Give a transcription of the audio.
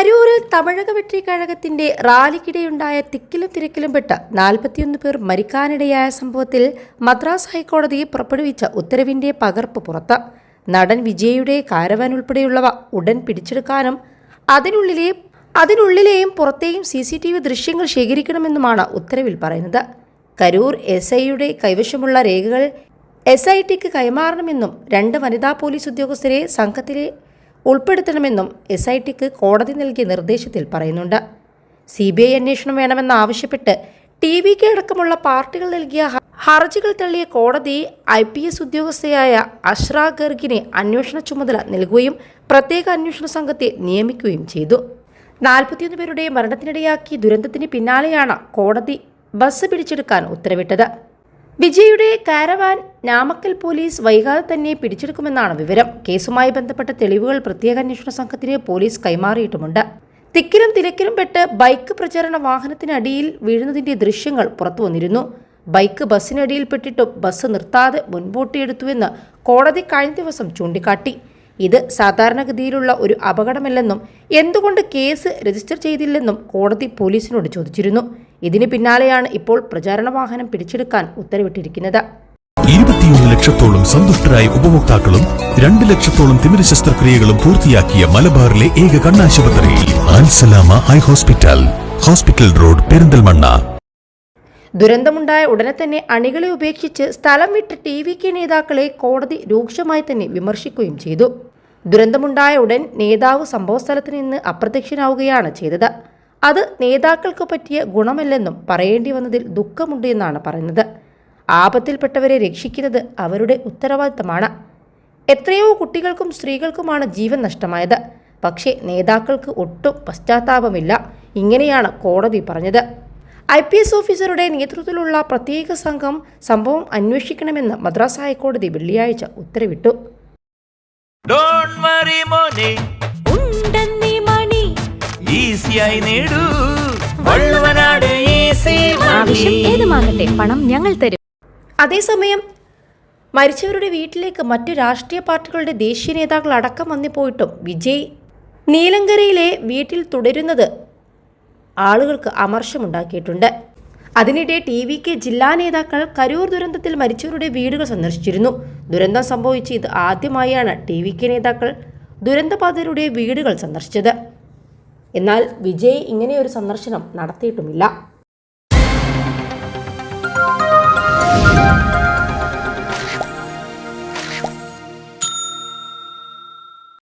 കരൂരിൽ തമിഴക വെട്ടിക്കഴകത്തിന്റെ റാലിക്കിടെയുണ്ടായ തിക്കിലും തിരക്കിലും പെട്ട് നാൽപ്പത്തിയൊന്ന് പേർ മരിക്കാനിടയായ സംഭവത്തിൽ മദ്രാസ് ഹൈക്കോടതി പുറപ്പെടുവിച്ച ഉത്തരവിന്റെ പകർപ്പ് പുറത്ത്. നടൻ വിജയുടെ കാരവാൻ ഉൾപ്പെടെയുള്ളവ ഉടൻ പിടിച്ചെടുക്കാനും അതിനുള്ളിലെ അതിനുള്ളിലെയും പുറത്തെയും സി സി ടി വി ദൃശ്യങ്ങൾ ശേഖരിക്കണമെന്നുമാണ് ഉത്തരവിൽ പറയുന്നത്. കരൂർ എസ് ഐയുടെ കൈവശമുള്ള രേഖകൾ എസ് ഐ ടിക്ക് കൈമാറണമെന്നും രണ്ട് വനിതാ പോലീസ് ഉദ്യോഗസ്ഥരെ സംഘത്തിലെ ഉൾപ്പെടുത്തണമെന്നും എസ് ഐ ടിക്ക് കോടതി നൽകിയ നിർദ്ദേശത്തിൽ പറയുന്നുണ്ട്. സി ബി ഐ അന്വേഷണം വേണമെന്നാവശ്യപ്പെട്ട് ടി വിക്ക് അടക്കമുള്ള പാർട്ടികൾ നൽകിയ ഹർജികൾ തള്ളിയ കോടതി ഐ പി എസ് ഉദ്യോഗസ്ഥയായ അഷ്റ ഗർഗിനെ അന്വേഷണ ചുമതല നൽകുകയും പ്രത്യേക അന്വേഷണ സംഘത്തെ നിയമിക്കുകയും ചെയ്തു. നാൽപ്പത്തിയൊന്ന് പേരുടെ മരണത്തിനിടയാക്കിയ ദുരന്തത്തിന് പിന്നാലെയാണ് കോടതി ബസ് പിടിച്ചെടുക്കാൻ ഉത്തരവിട്ടത്. വിജയുടെ കാരവാൻ നാമക്കൽ പോലീസ് വൈകാതെ തന്നെ പിടിച്ചെടുക്കുമെന്നാണ് വിവരം. കേസുമായി ബന്ധപ്പെട്ട തെളിവുകൾ പ്രത്യേക അന്വേഷണ സംഘത്തിന് പോലീസ് കൈമാറിയിട്ടുമുണ്ട്. തിക്കിലും തിരക്കിലും പെട്ട് ബൈക്ക് പ്രചരണ വാഹനത്തിനടിയിൽ വീഴുന്നതിന്റെ ദൃശ്യങ്ങൾ പുറത്തു വന്നിരുന്നു. ബൈക്ക് ബസ്സിനടിയിൽപ്പെട്ടിട്ടും ബസ് നിർത്താതെ മുൻപോട്ടിയെടുത്തുവെന്ന് കോടതി കഴിഞ്ഞ ദിവസം ചൂണ്ടിക്കാട്ടി. ഇത് സാധാരണഗതിയിലുള്ള ഒരു അപകടമല്ലെന്നും എന്തുകൊണ്ട് കേസ് രജിസ്റ്റർ ചെയ്തില്ലെന്നും കോടതി പോലീസിനോട് ചോദിച്ചിരുന്നു. ഇതിന് പിന്നാലെയാണ് ഇപ്പോൾ പ്രചാരണ വാഹനം പിടിച്ചെടുക്കാൻ ഉത്തരവിട്ടിരിക്കുന്നത്. ഇരുപത്തിയൊന്ന് ലക്ഷത്തോളം സന്തുഷ്ടരായ ഉപഭോക്താക്കളും രണ്ട് ലക്ഷത്തോളം തിമിര ശസ്ത്രക്രിയകളും പൂർത്തിയാക്കിയ മലബാറിലെ ഏക കണ്ണാശുപത്രിയിൽ Al Salama eye hospital hospital road Perinthalmanna. ദുരന്തമുണ്ടായ ഉടനെ തന്നെ അണികളെ ഉപേക്ഷിച്ച് സ്ഥലം വിട്ട ടി വി കെ നേതാക്കളെ കോടതി രൂക്ഷമായി തന്നെ വിമർശിക്കുകയും ചെയ്തു. ദുരന്തമുണ്ടായ ഉടൻ നേതാവ് സംഭവസ്ഥലത്ത് നിന്ന് അപ്രത്യക്ഷനാവുകയാണ് ചെയ്തത്. അത് നേതാക്കൾക്ക് പറ്റിയ ഗുണമല്ലെന്നും പറയേണ്ടി വന്നതിൽ ദുഃഖമുണ്ട് എന്നാണ് പറയുന്നത്. ആപത്തിൽപ്പെട്ടവരെ രക്ഷിക്കുന്നത് അവരുടെ ഉത്തരവാദിത്തമാണ്. എത്രയോ കുട്ടികൾക്കും സ്ത്രീകൾക്കുമാണ് ജീവൻ നഷ്ടമായത്. പക്ഷേ നേതാക്കൾക്ക് ഒട്ടും പശ്ചാത്താപമില്ല. ഇങ്ങനെയാണ് കോടതി പറഞ്ഞത്. ഐ പി എസ് ഓഫീസറുടെ നേതൃത്വത്തിലുള്ള പ്രത്യേക സംഘം സംഭവം അന്വേഷിക്കണമെന്ന് മദ്രാസ് ഹൈക്കോടതി വെള്ളിയാഴ്ച ഉത്തരവിട്ടു. ഈസിയായി നേടൂ. വള്ളുവനാട് ഈസി ആവശ്യം ഏതുമാകട്ടെ പണം ഞങ്ങൾ തരും. അതേസമയം മരിച്ചവരുടെ വീട്ടിലേക്ക് മറ്റു രാഷ്ട്രീയ പാർട്ടികളുടെ ദേശീയ നേതാക്കൾ അടക്കം വന്നിപ്പോയിട്ടും വിജയ് നീലങ്കരയിലെ വീട്ടിൽ തുടരുന്നത് ആളുകൾക്ക് അമർഷമുണ്ടാക്കിയിട്ടുണ്ട്. അതിനിടെ ടി വി കെ ജില്ലാ നേതാക്കൾ കരൂർ ദുരന്തത്തിൽ മരിച്ചവരുടെ വീടുകൾ സന്ദർശിച്ചിരുന്നു. ദുരന്തം സംഭവിച്ച് ഇത് ആദ്യമായാണ് ടി വി കെ നേതാക്കൾ ദുരന്തബാധിതരുടെ വീടുകൾ സന്ദർശിച്ചത്. എന്നാൽ വിജയ് ഇങ്ങനെയൊരു സന്ദർശനം നടത്തിയിട്ടുമില്ല.